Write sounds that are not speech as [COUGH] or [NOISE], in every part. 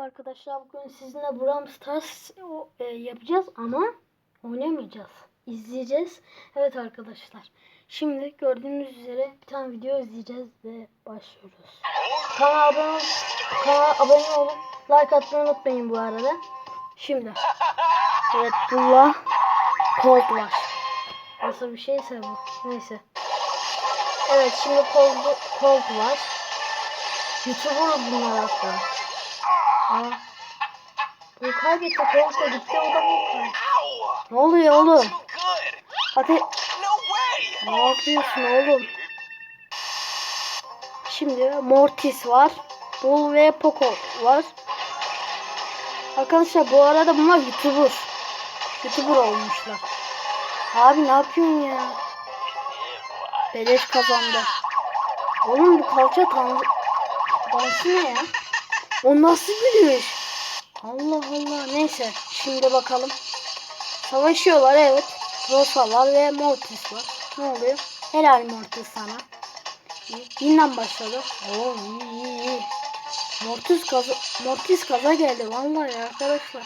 arkadaşlar bugün sizinle Brawl Stars e, yapacağız ama oynamayacağız. İzleyeceğiz. Evet arkadaşlar. Şimdi gördüğünüz üzere bir tane video izleyeceğiz ve başlıyoruz. Kanala abone, kanala abone olun. Like atmayı unutmayın bu arada. Şimdi. Evet Bulla Cold var. Nasıl bir şeyse bu. Neyse. Evet şimdi Cold, Cold var. YouTuber bunlar hatta. Aa. Bu kaybetti. Da gitti. O da kaybetti. Ne oluyor oğlum? Hadi. Ne yapıyorsun oğlum? Şimdi Mortis var. Bull ve Poco var. Arkadaşlar bu arada bunlar YouTuber. YouTuber olmuşlar. Abi ne yapıyorsun ya? Beleş kazandı. Oğlum bu kalça tanrı... Dansı ne ya? O nasıl gülüş? Allah Allah. Neyse. Şimdi bakalım. Savaşıyorlar evet. Rosa var ve Mortis var. Ne oluyor? Helal Mortis sana. Yeniden başladı. Oo iyi iyi iyi. Mortis kaza, Mortis kaza geldi vallahi arkadaşlar.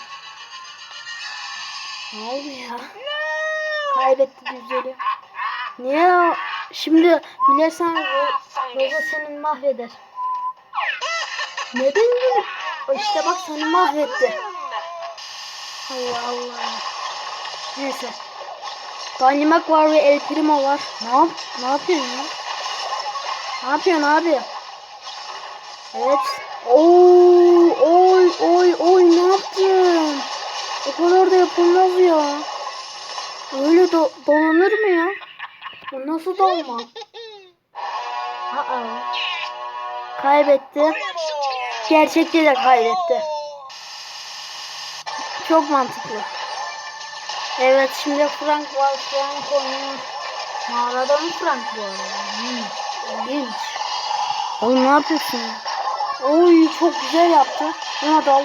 Ne oldu ya? Kaybetti düzeli. Niye? Şimdi bilirsen Ro- Rosa seni mahveder. Neden böyle? İşte bak seni mahvetti. Allah Allah. Neyse. Dynamax var ve El Primo var. Ne yap? Ne yapıyorsun ya? Ne yapıyorsun abi? Evet. Oo, oy oy oy ne yaptın? O kadar da yapılmaz ya. Öyle do dolanır mı ya? Bu nasıl dolma? [LAUGHS] Aa. Kaybetti. Gerçekte de kaybetti. Çok mantıklı. Evet şimdi Frank var. Frank oynuyor. Mağarada mı Frank bu arada? Hmm. İlginç. Oğlum ne yapıyorsun ya? Oy çok güzel yaptı. Buna dal. Oo,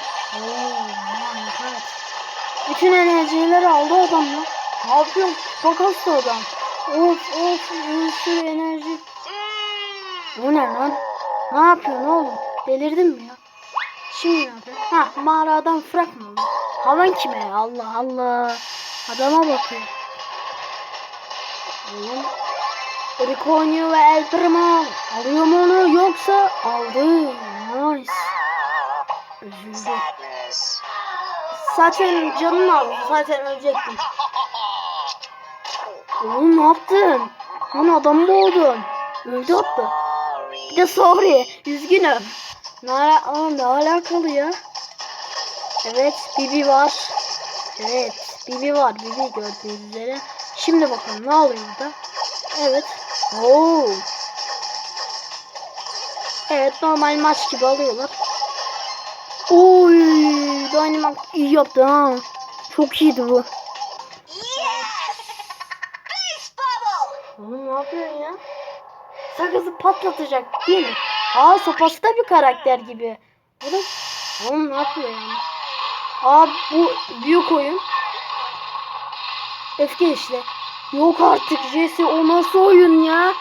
evet. Bütün enerjileri aldı adam ya. Ne yapıyorsun? Bak hasta adam. Of of bir sürü enerji. Bu ne lan? Ne yapıyorsun oğlum? Delirdin mi ya? Şimdi ne yapıyorsun? Ha mağaradan Frank mı? Havan kime? Allah Allah. Adama bakıyor. Oğlum. Oynuyor ve El Primo. Alıyor mu onu yoksa aldı. Nice. Üzüldü. Zaten canını aldı. Zaten ölecektin. Oğlum ne yaptın? Lan adamı boğdun. Öldü hatta. Bir de sorry. Üzgünüm. Ne, ala- Aa, ne alakalı ya? Evet Bibi var. Evet Bibi var. Bibi gördüğünüz üzere. Şimdi bakalım ne oluyor burada? Evet. Oo. Evet normal maç gibi alıyorlar. Oy, Dynamax iyi yaptı ha. Çok iyiydi bu. Oğlum ne yapıyorsun ya? Sakızı patlatacak değil mi? Aa sopası da bir karakter gibi. Da... Oğlum ne yapıyor yani? Aa bu büyük oyun. Öfke işte. Yok artık Jesse o nasıl oyun ya?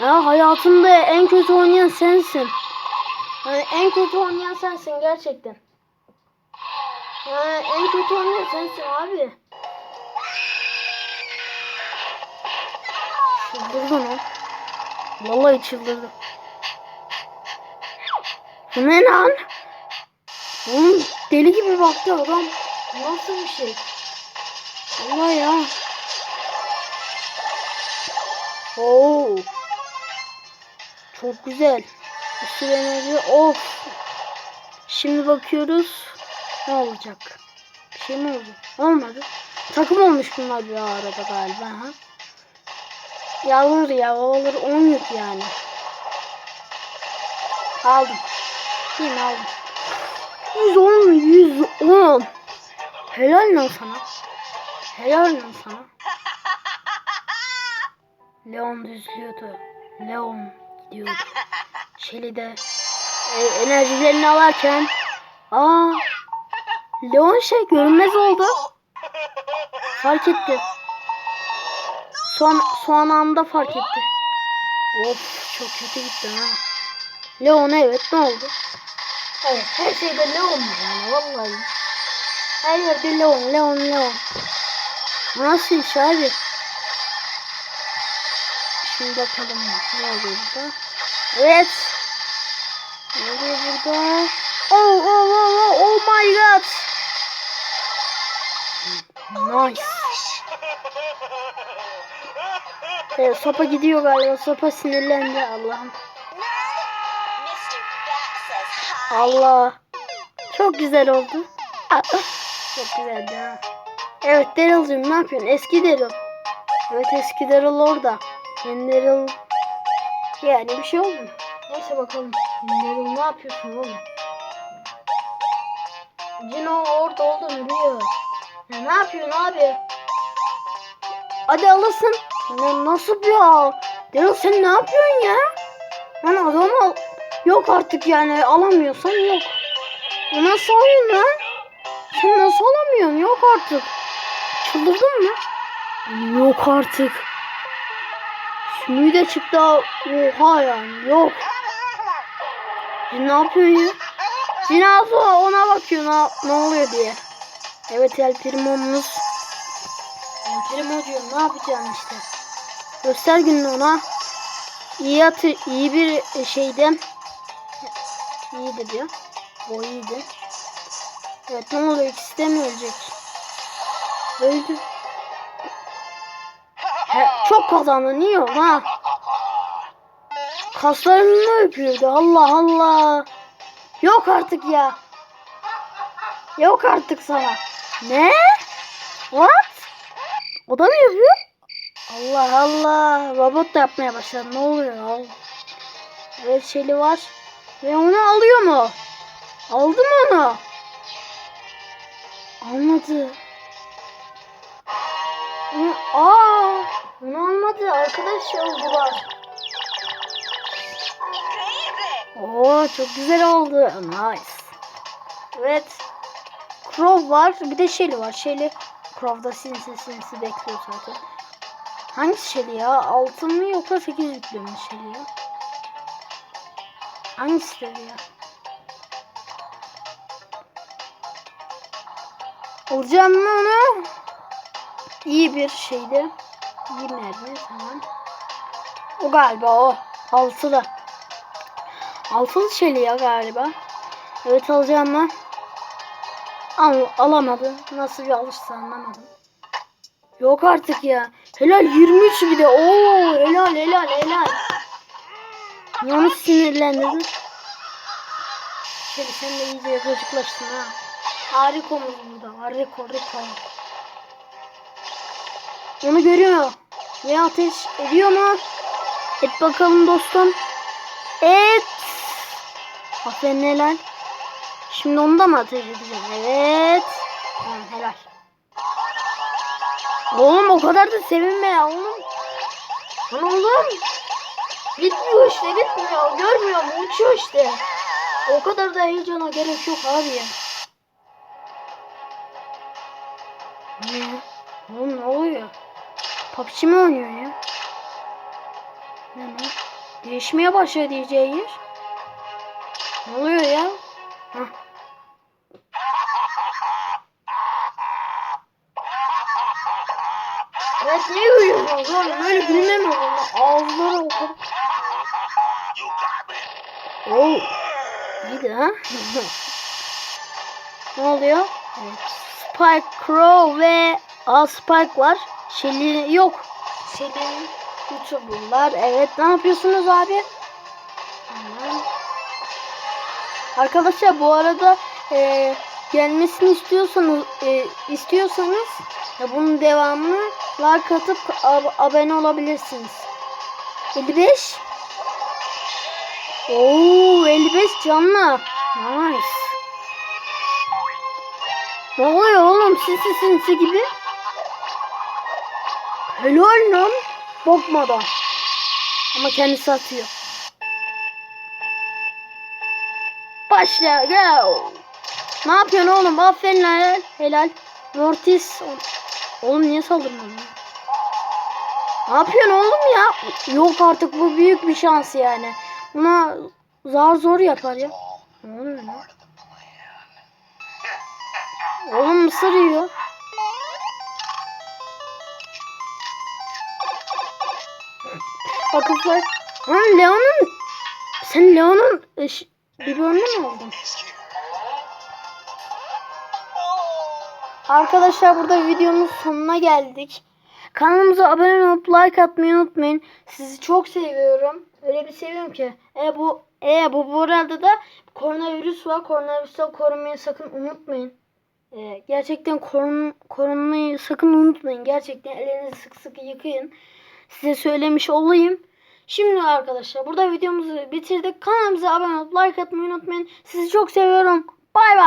Ya hayatımda en kötü oynayan sensin. Yani en kötü oynayan sensin gerçekten. Yani en kötü oynayan sensin abi. Çıldırdı lan. Vallahi çıldırdı. Bu ne lan? Oğlum deli gibi baktı adam. Nasıl bir şey? Allah ya. Oo. Çok güzel. Sürü enerji. Of. Şimdi bakıyoruz. Ne olacak? Bir şey mi oldu? Olmadı. Takım olmuş bunlar bir arada galiba. Ha? Ya olur ya olur 10 yük yani. Aldım. Yine aldım. 110 110. Helal lan sana. Helal lan sana. Leon düzlüyordu. Leon gidiyordu. Shelly de e, enerjilerini alarken aa Leon şey görünmez oldu. Fark etti. Son son anda fark etti. Of çok kötü gitti ha. Leon evet ne oldu? Evet her şeyde Leon yani vallahi. Her yerde Leon, Leon, Leon. Nasıl iş abi? Şimdi bakalım ne oluyor burada. Evet. Ne oluyor burada? Oh, oh, oh, oh, oh my god. Nice. Evet, sopa gidiyor galiba. Sopa sinirlendi Allah'ım. Allah. Çok güzel oldu. Çok güzeldi ha. Evet Daryl'cığım ne yapıyorsun? Eski Daryl. Evet eski Daryl orada. Yeni Daryl. Yani bir şey oldu mu? Neyse bakalım. Daryl ne yapıyorsun oğlum? Cino orada olduğunu biliyor. Ya ne yapıyorsun abi? Hadi alırsın. Ya nasıl ya? Daryl sen ne yapıyorsun ya? Lan adamı yok artık yani alamıyorsan yok. Bu nasıl oyun lan? Sen nasıl alamıyorsun? Yok artık. Çıldırdın mı? Yok artık. Sümüğü de çıktı. ha. Oha yani. Yok. Sen ne yapıyorsun ya? Cinazo ona bakıyor ne, ne oluyor diye. Evet El Primo'muz. El Primo'cuğum ne yapacaksın işte. Göster gününü ona. İyi atı, iyi bir şeydi. İyiydi diyor. O iyiydi. Evet ne oluyor ikisi de mi ölecek? Öldü. He, çok kazandı niye ha? Kaslarını öpüyordu Allah Allah. Yok artık ya. Yok artık sana. Ne? What? O da mı yapıyor? Allah Allah. Robot da yapmaya başladı. Ne oluyor ya? Evet Şeli var. Ve onu alıyor mu? Aldı mı onu? Almadı. Onu, aa, onu almadı. Arkadaş oldular. Oo çok güzel oldu. Nice. Evet. Crow var. Bir de Shelly var. Shelly Crow'da sinsi sinsi bekliyor zaten. Hangisi Shelly ya? Altın mı yoksa 8 yüklü mü Shelly ya? Hangisi ya? Alacağım mı onu? İyi bir şeydi. İyi mermi tamam. O galiba o. Altılı. Altılı Shelly ya galiba. Evet alacağım mı? Al, alamadı. Nasıl bir alışsa anlamadım. Yok artık ya. Helal 23 bir de. Oo helal helal helal. Yanı sinirlendirdin. Şöyle sen de iyice gıcıklaştın ha. Harikomuz burada. Hariko hariko. Onu görüyor. Ve ateş ediyor mu? Et bakalım dostum. Et. Aferin helal. Şimdi onu da mı ateş edeceğim? Evet. Tamam helal. Oğlum o kadar da sevinme ya oğlum. Lan oğlum. İşte bitmiyor. Görmüyor mu? Uçuyor işte. O kadar da heyecana gerek yok abi. Ne? Oğlum ne oluyor? PUBG mi oynuyor ya? Ne ne? Değişmeye başladı diyeceği yer. Ne oluyor ya? Hah. Evet ne gülüyorsunuz oğlum? Böyle gülme mi olur? Ağızları o kadar. Oo. İyiydi ha? [LAUGHS] ne oluyor? Evet. Spike Crow ve Aa, Spike var. Shelly yok. Shelly'nin YouTuber'lar. Evet ne yapıyorsunuz abi? Hemen. Arkadaşlar bu arada e, gelmesini istiyorsanız e, istiyorsanız e, bunun devamını like atıp ab- abone olabilirsiniz. 55 Oo 55 canlı. Nice. Ne oluyor oğlum sinsi sinsi gibi? Helal lan. Bokmadan. Ama kendisi atıyor. Başla go. Ne yapıyorsun oğlum? Aferin helal. Helal. Mortis. Oğlum niye saldırmadın? Ne yapıyorsun oğlum ya? Yok artık bu büyük bir şans yani. Buna zar zor yapar ya. Ne oluyor lan? Oğlum mısır yiyor. Vakıflar. Lan Leon'un sen Leon'un biberonunu mu aldın? Arkadaşlar burada videomuz sonuna geldik. Kanalımıza abone olup like atmayı unutmayın. Sizi çok seviyorum. Öyle bir seviyorum ki. E bu e bu bu arada da koronavirüs var. Koronavirüsten korunmayı sakın unutmayın. E, gerçekten korun, korunmayı sakın unutmayın. Gerçekten ellerinizi sık sık yıkayın. Size söylemiş olayım. Şimdi arkadaşlar burada videomuzu bitirdik. Kanalımıza abone olup like atmayı unutmayın. Sizi çok seviyorum. Bay bay.